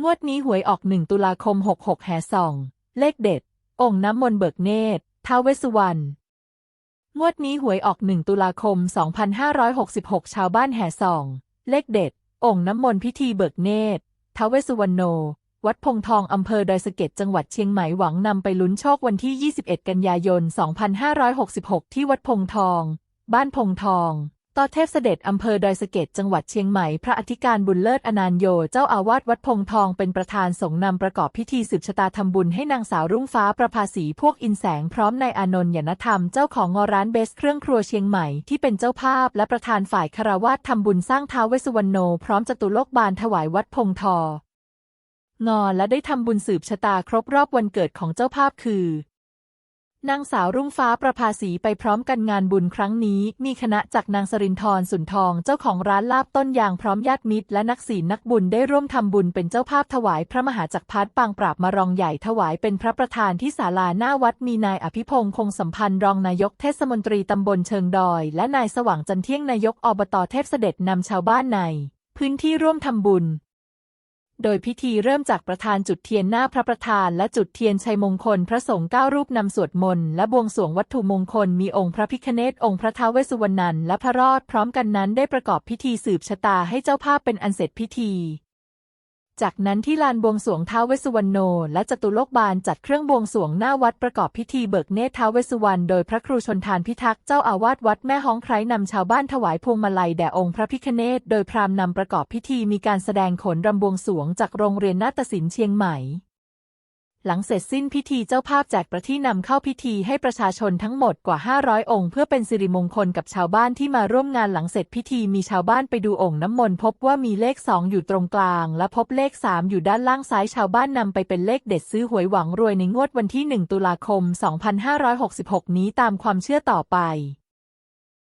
งวดนี้หวยออก1ตุลาคม 66แห่สอง เลขเด็ด องค์น้ำมนต์เบิกเนตรท้าวเวสุวรรณ งวดนี้หวยออก1ตุลาคม 2566 ชาวบ้านแห่สอง เลขเด็ด องค์น้ำมนต์พิธีเบิกเนตรท้าวเวสสุวรรณโน วัดพงทองอำเภอดอยสะเก็ดจังหวัดเชียงใหม่หวังนำไปลุ้นโชควันที่ 21 กันยายน 2566 ที่วัดพงทอง บ้านพงทอง ต่อเทพเสด็จอำเภอดอยสะเก็ดจังหวัดเชียงใหม่ พระอธิการบุญเลิศอนานโย เจ้าอาวาสวัดพงทองเป็นประธานสงฆ์นำประกอบพิธีสืบชะตาทำบุญให้นางสาวรุ่งฟ้าประภาสีพวกอินแสงพร้อมนายอานนท์ยนธรรมเจ้าของงอร้านเบสเครื่องครัวเชียงใหม่ที่เป็นเจ้าภาพและประธานฝ่ายคารวาสทำบุญสร้างท้าวเวสุวรรณโน พร้อมจตุโลกบาลถวายวัดพงทองอและได้ทำบุญสืบชะตาครบรอบวันเกิดของเจ้าภาพคือ นางสาวรุ่งฟ้าประภาสีไปพร้อมกันงานบุญครั้งนี้ มีคณะจากนางสรินทร์สุนทองเจ้าของร้านลาบต้นยางพร้อมญาติมิตรและนักศีลนักบุญได้ร่วมทำบุญเป็นเจ้าภาพถวายพระมหาจักรพรรดิปางปราบมารองใหญ่ถวายเป็นพระประธานที่ศาลาหน้าวัดมีนายอภิพงษ์คงสัมพันธ์รองนายกเทศมนตรีตำบลเชิงดอย และนายสว่างจันเที่ยงนายกอบตเทพเสด็จนำชาวบ้านในพื้นที่ร่วมทำบุญ โดยพิธีเริ่มจากประธานจุดเทียนหน้าพระประธานและจุดเทียนชัยมงคลพระสงฆ์เก้ารูปนำสวดมนต์และบวงสรวงวัตถุมงคลมีองค์พระพิคเนตองค์พระท้าวเวสสุวรรณันและพระรอดพร้อมกันนั้นได้ประกอบพิธีสืบชะตาให้เจ้าภาพเป็นอันเสร็จพิธี จากนั้นที่ลานบวงสวงท้าวเวสุวรรณโน และจตุโลกบาลจัดเครื่องบวงสวงหน้าวัดประกอบพิธีเบิกเนตรท้าวเวสุวรรณโดยพระครูชนทานพิทักษ์เจ้าอาวาสวัดแม่ฮ้องไคร้นำชาวบ้านถวายพวงมาลัยแด่องค์พระพิฆเนศโดยพราหมณ์นำประกอบพิธีมีการแสดงขนรำบวงสวงจากโรงเรียนนาฏศิลป์เชียงใหม่ หลังเสร็จสิ้นพิธีเจ้าภาพแจกประที่นำเข้าพิธีให้ประชาชนทั้งหมดกว่า 500 องค์ เพื่อเป็นสิริมงคลกับชาวบ้านที่มาร่วมงานหลังเสร็จพิธีมีชาวบ้านไปดูองค์น้ำมนต์พบว่ามีเลข 2 อยู่ตรงกลาง และพบเลข 3 อยู่ด้านล่างซ้ายชาวบ้านนำไปเป็นเลขเด็ดซื้อหวยหวังรวยในงวดวันที่ 1 ตุลาคม 2566 นี้ตามความเชื่อต่อไป